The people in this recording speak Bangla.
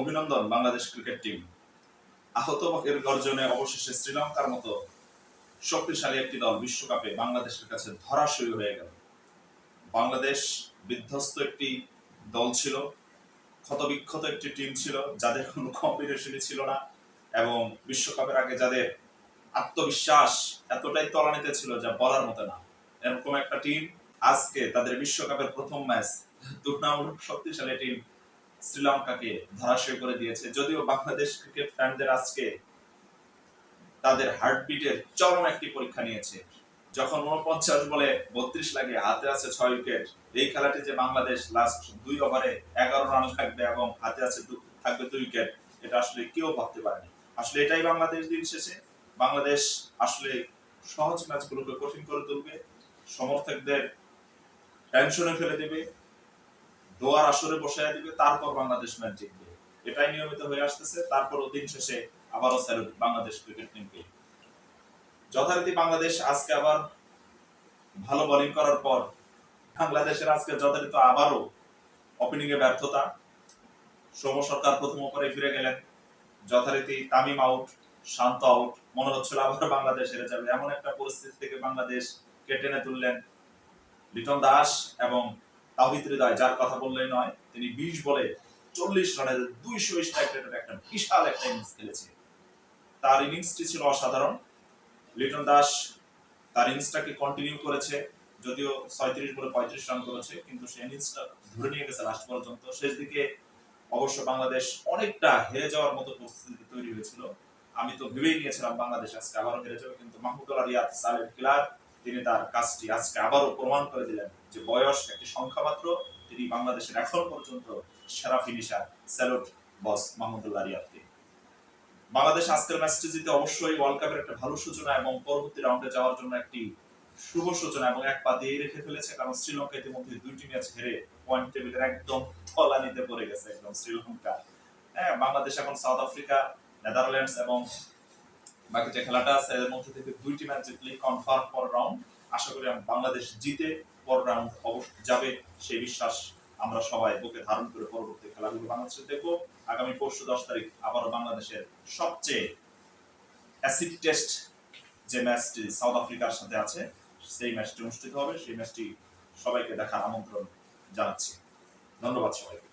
অভিনন্দন বাংলাদেশ ক্রিকেট টিম। আহত এর গর্জনে অবশেষে শ্রীলঙ্কার মতো শক্তিশালী একটি দল বিশ্বকাপে বাংলাদেশের কাছে ধরাশয়ী হয়ে গেল। বাংলাদেশ বিধ্বস্ত একটি দল ছিল, ক্ষতবিক্ষত একটি টিম ছিল, যাদের কোনো কম্বিনেশনই ছিল না এবং বিশ্বকাপের আগে যাদের আত্মবিশ্বাস এতটাই তলানিতে ছিল যা বলার মতো না। এরকম একটা টিম আজকে তাদের বিশ্বকাপের প্রথম ম্যাচ। তুলনামূলক শক্তিশালী টিম শ্রীলঙ্কাকে ধরাশয় করে দিয়েছে। যদিও বাংলাদেশ ক্রিকেট ফ্যানদের আজকে তাদের হার্টবিটের চরম একটি পরীক্ষা নিয়েছে। যখন উনপঞ্চাশ বলে বত্রিশ লাগে, হাতে আছে ছয় উইকেট এই খেলাটি যে বাংলাদেশ লাস্ট দুই ওভারে এগারো রান থাকবে এবং হাতে আছে থাকবে দুই উইকেট এটা আসলে কেউ ভাবতে পারেনি। আসলে এটাই বাংলাদেশ দিন শেষে। বাংলাদেশ আসলে সহজ ম্যাচগুলোকে কঠিন করে তুলবে, সমর্থকদের টেনশনে ফেলে দেবে দোয়ার আসরে বসায় দিবে, তারপর বাংলাদেশ ম্যাচ জিতবে। এটাই নিয়মিত হয়ে আসতেছে। তারপর দিন শেষে আবারও স্যালুট বাংলাদেশ ক্রিকেট টিমকে যথারীতি বাংলাদেশ আজকে আবার ভালো বোলিং করার পর বাংলাদেশের আজকে যথারীতি আবারও ওপেনিং এ ব্যর্থতা। সৌম্য সরকার প্রথম ওপরে ফিরে গেলেন। যথারীতি তামিম আউট শান্ত আউট মনে হচ্ছিল আবার বাংলাদেশ হেরে যাবে। এমন একটা পরিস্থিতি থেকে বাংলাদেশ কেটে তুললেন লিটন দাস এবং তাহিদ হৃদয় যার কথা বললেই নয়, তিনি বিশ বলে চল্লিশ রানের দুইশো স্ট্রাইক রেটের একটা বিশাল একটা ইনিংস খেলেছে তার ইনিংসটি ছিল অসাধারণ। লিটন দাস তার ইনিংসটাকে কন্টিনিউ করেছে, যদিও ছয়ত্রিশ বলে পঁয়ত্রিশ রান করেছে, কিন্তু সেই ইনিংসটা ধরে নিয়ে গেছে লাস্ট পর্যন্ত। শেষ দিকে অবশ্য বাংলাদেশ অনেকটা হেরে যাওয়ার মতো পরিস্থিতি তৈরি হয়েছিল। আমি তো ভেবেই নিয়েছিলাম বাংলাদেশ আজকে আবারও হেরে যাবে, কিন্তু মাহমুদুল্লাহ রিয়াদ সালেম কিলার তিনি তার কাজটি আজকে আবারও প্রমাণ করে দিলেন যে বয়স একটি সংখ্যা মাত্র। তিনি বাংলাদেশের এখন পর্যন্ত সেরা ফিনিশার স্যালুট বস মাহমুদুল্লাহ রিয়াদকে। বাংলাদেশ আজকের ম্যাচটি জিতে অবশ্যই ওয়ার্ল্ড কাপের একটা ভালো সূচনা এবং পরবর্তী রাউন্ডে যাওয়ার জন্য একটি শুভ সূচনা এবং এক পা দিয়ে রেখে ফেলেছে, কারণ শ্রীলঙ্কা ইতিমধ্যে দুইটি ম্যাচ হেরে পয়েন্ট টেবিলের একদম তলানিতে পড়ে গেছে, একদম শ্রীলঙ্কা। হ্যাঁ বাংলাদেশ এখন সাউথ আফ্রিকা নেদারল্যান্ডস এবং বাকি যে খেলাটা আছে, এর মধ্যে থেকে দুইটি ম্যাচ জিতলে কনফার্ম পর রাউন্ড আশা করি বাংলাদেশ জিতে পর রাউন্ড অবশ্যই যাবে, সেই বিশ্বাস আমরা সবাই বুকে ধারণ করে পরবর্তী খেলাগুলো বাংলাদেশে দেখব। আগামী পরশু দশ তারিখ আবারও বাংলাদেশের সবচেয়ে অ্যাসিড টেস্ট যে ম্যাচটি সাউথ আফ্রিকার সাথে আছে, সেই ম্যাচটি অনুষ্ঠিত হবে। সেই ম্যাচটি সবাইকে দেখার আমন্ত্রণ জানাচ্ছি। ধন্যবাদ সবাইকে।